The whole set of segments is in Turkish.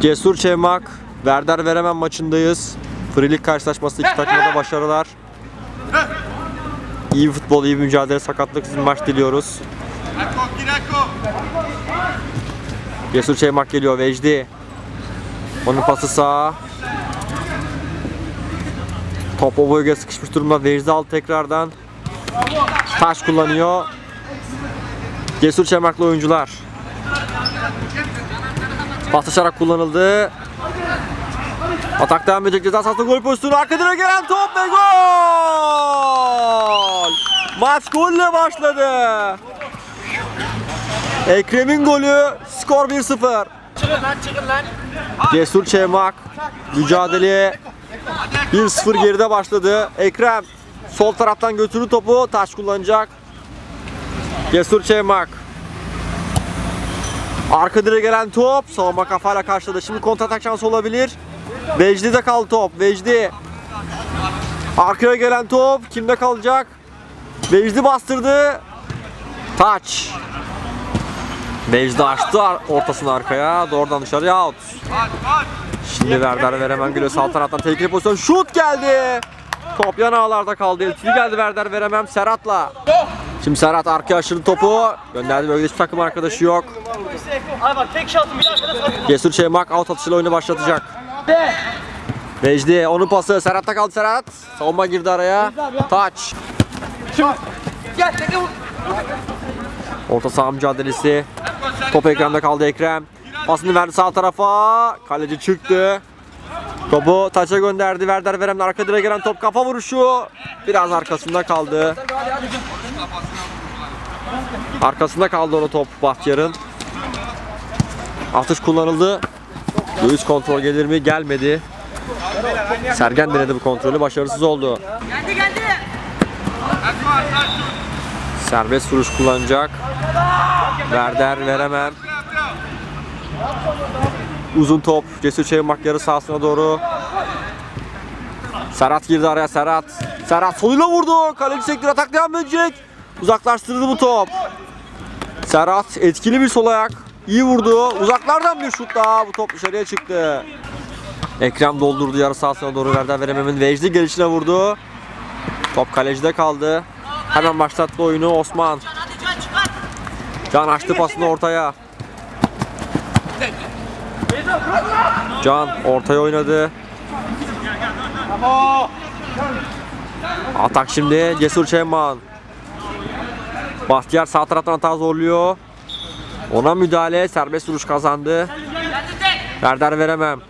Cesur Çevmak, Verder Veremen maçındayız. Frilik karşılaşması iki takıma da başarılar. İyi futbol, iyi bir mücadele, sakatlıksız maç diliyoruz. Cesur Çevmak geliyor, Vecdi. Onun pası sağa. Top o bölgeye sıkışmış durumda. Vecdi aldı tekrardan. Taş kullanıyor. Cesur Çemaklı oyuncular. Paslaşarak kullanıldı. Atak devam edecek ceza sahasında gol pozisyonu arkadına gelen top ve gol! Maç golle başladı. Ekrem'in golü skor 1-0. Çıkın lan çıkın lan. Cesur Çemak mücadeleye 1-0 geride başladı. Ekrem sol taraftan götürdü topu taş kullanacak. Cesur Çemak. Arka direğe gelen top savunma kafayla karşıladı. Şimdi kontratak şansı olabilir. Vecdi'de kaldı top. Vecdi. Arkaya gelen top kimde kalacak? Vecdi bastırdı. Taç. Vecdi açtı ortasını arkaya. Doğrudan dışarıya out. Şimdi Verder Veremen geliyor sağ taraftan tehlikeli pozisyon. Şut geldi. Top yan ağlarda kaldı. Eltili geldi Verder Veremem Serhat'la. Şimdi Serhat arkaya aşırı topu. Gönderdi bölgede hiçbir takım arkadaşı yok. Abi bak tek şansım bir. Cesur Çemak out atışıyla oyunu başlatacak. Vecdi onun pası Serhat'ta kaldı Serhat. Savunma girdi araya. Taç. Gel. Orta saha mücadelesi. Top ekranda kaldı Ekrem. Pasını verdi sağ tarafa. Kaleci çıktı. Topu taça gönderdi. Verder Verem'le arka direğe gelen top kafa vuruşu. Biraz arkasında kaldı. Arkasında kaldı onu top Bahtiyar'ın. Atış kullanıldı. Göğüs kontrol gelir mi? Gelmedi. Sergen denedi bu kontrolü. Başarısız oldu. Geldi geldi. Serbest vuruş kullanacak. Verder veremem. Uzun top. Cesur Çevirmak yarı sahasına doğru. Serhat girdi araya Serhat. Serhat soluyla vurdu. Kaleci sektir atak devam edecek. Uzaklaştırdı bu top. Serhat etkili bir sol ayak. İyi vurdu. Uzaklardan bir şut daha. Bu top dışarıya çıktı. Ekrem doldurdu yarı sahasına doğru Verder Veremem'in Vecdi gelişine vurdu. Top kalecide kaldı. Hemen başlattı oyunu Osman. Can açtı pasını ortaya. Can ortaya oynadı. Atak şimdi Cesur Çeman. Bahtiyar sağ taraftan hata zorluyor. Ona müdahale serbest vuruş kazandı. Verder veremem.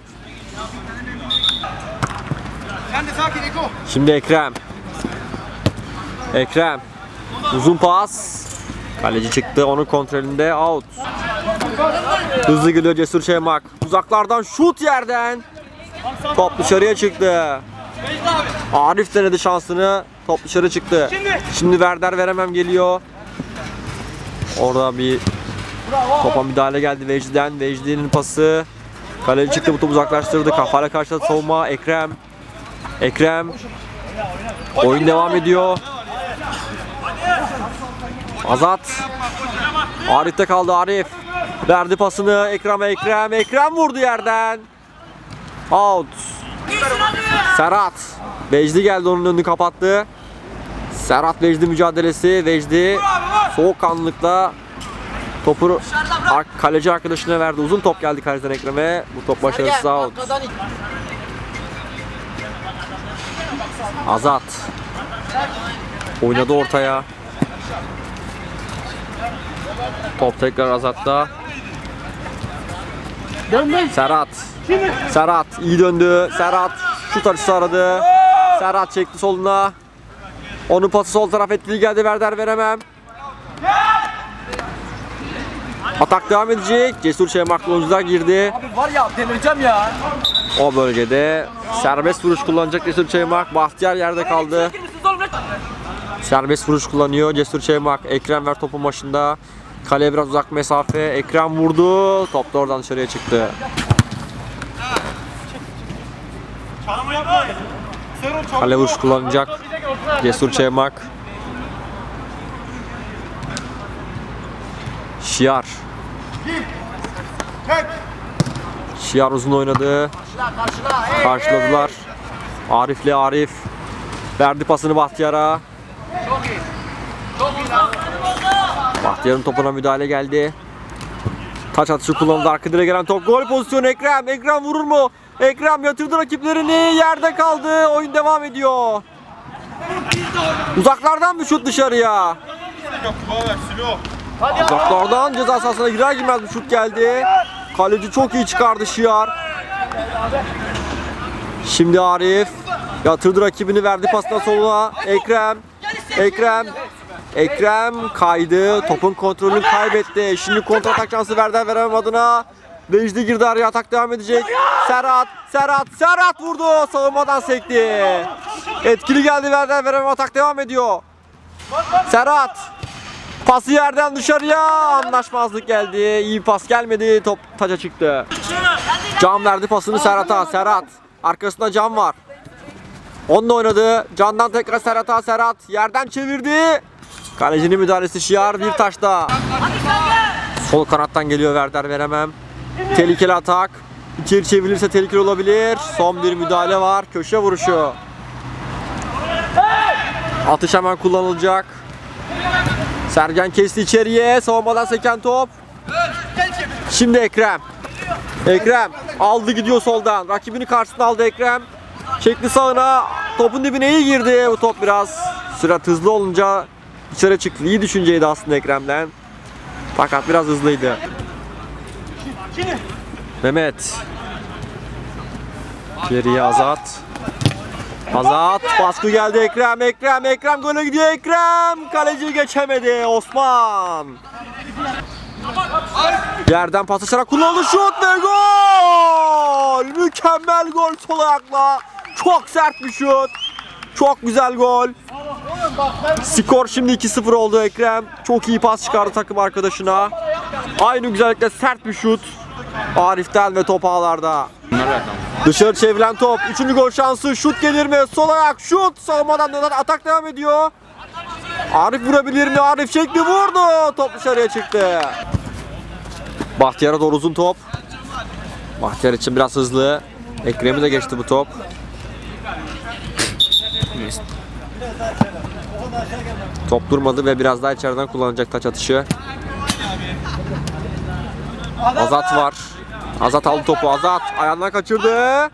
Şimdi Ekrem. Ekrem. Uzun pas. Kaleci çıktı. Onun kontrolünde out. Hızlı geliyor Cesur Çemak. Uzaklardan şut yerden. Top dışarıya çıktı. Arif denedi şansını. Top dışarı çıktı. Şimdi Verder veremem geliyor. Orada bir topa müdahale geldi Vecdi'den. Vecdi'nin pası. Kaleci çıktı bu topu uzaklaştırdı. Kafayla karşıladı savunma. Ekrem. Ekrem. Oyun devam ediyor. Azat. Arif'te kaldı Arif. Verdi pasını Ekrem'e Ekrem. Ekrem vurdu yerden. Out. Serhat. Vecdi geldi onun önünü kapattı. Serhat Vecdi mücadelesi. Vecdi soğukkanlılıkla topu kaleci arkadaşına verdi. Uzun top geldi kaleciden Ekrem'e. Bu top başarısız out. Azat. Oynadı ortaya. Top tekrar Azat'ta. Serhat. Serhat iyi döndü. Serhat şut açısı aradı. Serhat çekti soluna. Onun pası sol taraf etkili geldi. Verder veremem. Atak devam edecek. Cesur Şemaklı oyuncular girdi. Abi var ya delireceğim ya. O bölgede serbest vuruş kullanacak Cesur Çeymak. Bahtiyar yerde kaldı. Serbest vuruş kullanıyor Cesur Çeymak. Ekrem ver topun başında. Kaleye biraz uzak mesafe. Ekrem vurdu. Top da oradan dışarıya çıktı. Kale vuruş kullanacak Cesur Çeymak. Şiar. Şiar uzun oynadı. Karşıladılar. Arif'le Arif. Verdi pasını Bahtiyar'a. Bahtiyar'ın topuna müdahale geldi. Taç atışı kullanıldı. Arka direğe gelen top. Gol pozisyonu Ekrem. Ekrem vurur mu? Ekrem yatırdı rakiplerini. Yerde kaldı. Oyun devam ediyor. Uzaklardan bir şut dışarıya. Uzaklardan ceza sahasına girer girmez bir şut geldi. Kaleci çok iyi çıkardı Şiar. Şimdi Arif yatırdı rakibini verdi pasına soluna. Ekrem. Ekrem. Ekrem kaydı. Topun kontrolünü kaybetti. Şimdi kontratak şansı verdi veremem adına. Vecdi girdi araya atak devam edecek. Serhat, Serhat, Serhat vurdu. Savunmadan sekti. Etkili geldi Verden veremem atak devam ediyor. Serhat. Pası yerden dışarıya anlaşmazlık geldi. İyi pas gelmedi. Top taca çıktı. Can verdi pasını Serhat'a. Serhat. Arkasında Can var. Onunla oynadı. Can'dan tekrar Serhat'a. Serhat yerden çevirdi. Kalecinin müdahalesi Şiar bir taşta. Sol kanattan geliyor Verder veremem. Tehlikeli atak. İçeri çevrilirse tehlikeli olabilir. Son bir müdahale var. Köşe vuruşu. Atış hemen kullanılacak. Sergen kesti içeriye. Savunmadan seken top. Şimdi Ekrem. Ekrem aldı gidiyor soldan. Rakibini karşısına aldı Ekrem. Çekti sağına. Topun dibine iyi girdi. Bu top biraz sürat hızlı olunca dışarı çıktı. İyi düşünceydi aslında Ekrem'den. Fakat biraz hızlıydı. Mehmet. Geriye Azat. Azat baskı geldi. Ekrem Ekrem Ekrem gole gidiyor. Ekrem kaleci geçemedi. Osman. Yerden pas açarak kullanıldı. Şut ve gol! Mükemmel gol sol ayakla. Çok sert bir şut. Çok güzel gol. Skor şimdi 2-0 oldu Ekrem. Çok iyi pas çıkardı takım arkadaşına. Aynı güzellikle sert bir şut. Arif'ten ve top ağlarda Dışarı çevrilen top. Üçüncü gol şansı. Şut gelir mi? Sol ayak şut. Savunmadan dönen atak devam ediyor. Arif vurabilir mi? Arif çekti vurdu. Top dışarıya çıktı. Bahtiyar'a doğru uzun top. Bahtiyar için biraz hızlı. Ekrem'i de geçti bu top. Top durmadı ve biraz daha içeriden kullanacak taç atışı. Azat var. Azat aldı topu. Azat ayağından kaçırdı.